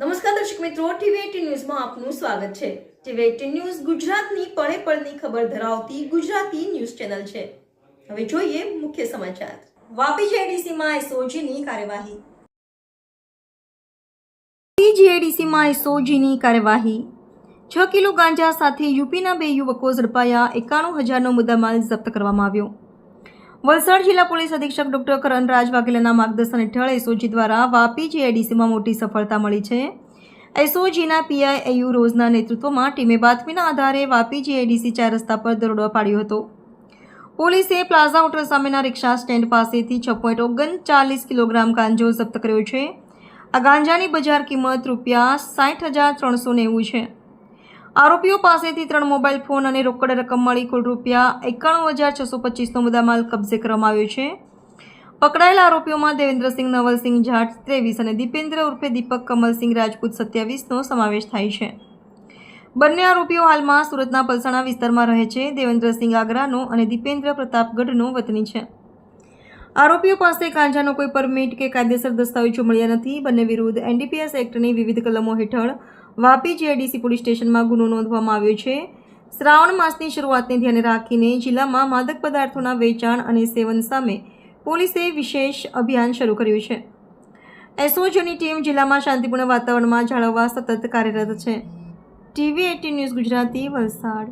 નમસ્કાર દર્શક મિત્રો, ટીવી ન્યૂઝમાં આપનું સ્વાગત છે. ટીવી એટીન ન્યૂઝ ગુજરાતની પળે પળની ખબર ધરાવતી ગુજરાતી ન્યૂઝ ચેનલ છે. હવે જોઈએ મુખ્ય સમાચાર. વાપી જેડીસીમાં એસઓજીની કાર્યવાહી. જીએડીસીમાં એસઓજીની કાર્યવાહી. છ કિલો ગાંજા સાથે યુપીના બે યુવકો ઝડપાયા, એકાણું હજારનો મુદ્દામાલ જપ્ત કરવામાં આવ્યો. વલસાડ જિલ્લા પોલીસ અધિક્ષક ડોક્ટર કરણરાજ વાઘેલાના માર્ગદર્શન હેઠળ એસઓજી દ્વારા વાપી જીઆઈડીસીમાં મોટી સફળતા મળી છે. એસઓજીના પીઆઈ એયુ રોઝના નેતૃત્વમાં ટીમે બાતમીના આધારે વાપી જીઆઈડીસી ચાર રસ્તા પર દરોડો પાડ્યો હતો. પોલીસે પ્લાઝા હોટલ સામેના રિક્ષા સ્ટેન્ડ પાસેથી છ પોઈન્ટ ઓગણચાલીસ કિલોગ્રામ ગાંજો જપ્ત કર્યો છે. આ ગાંજાની બજાર કિંમત રૂપિયા સાઠ હજાર ત્રણસો નેવું છે. આરોપીઓ પાસેથી ત્રણ મોબાઈલ ફોન અને રોકડ રકમ મળી કુલ રૂપિયા એકાણું હજાર છસો પચીસનો મુદ્દામાલ કબજે કરવામાં આવ્યો છે. પકડાયેલા આરોપીઓમાં દેવેન્દ્રસિંહ, નવલસિંહ જાટ ત્રેવીસ અને દીપેન્દ્ર ઉર્ફે દીપક કમલસિંહ રાજપૂત સત્યાવીસનો સમાવેશ થાય છે. બંને આરોપીઓ હાલમાં સુરતના પલસાણા વિસ્તારમાં રહે છે. દેવેન્દ્રસિંહ આગ્રાનો અને દીપેન્દ્ર પ્રતાપગઢનો વતની છે. આરોપીઓ પાસે ગાંજાનો કોઈ પરમિટ કે કાયદેસર દસ્તાવેજો મળ્યા નથી. બંને વિરુદ્ધ એનડીપીએસ એક્ટની વિવિધ કલમો હેઠળ વાપી જીઆઈડીસી પોલીસ સ્ટેશનમાં ગુનો નોંધવામાં આવ્યો છે. શ્રાવણ માસની શરૂઆતને ધ્યાને રાખીને જિલ્લામાં માદક પદાર્થોના વેચાણ અને સેવન સામે પોલીસે વિશેષ અભિયાન શરૂ કર્યું છે. એસઓજીની ટીમ જિલ્લામાં શાંતિપૂર્ણ વાતાવરણમાં જાળવવા સતત કાર્યરત છે. TV eighteen news Gujarati Valsad.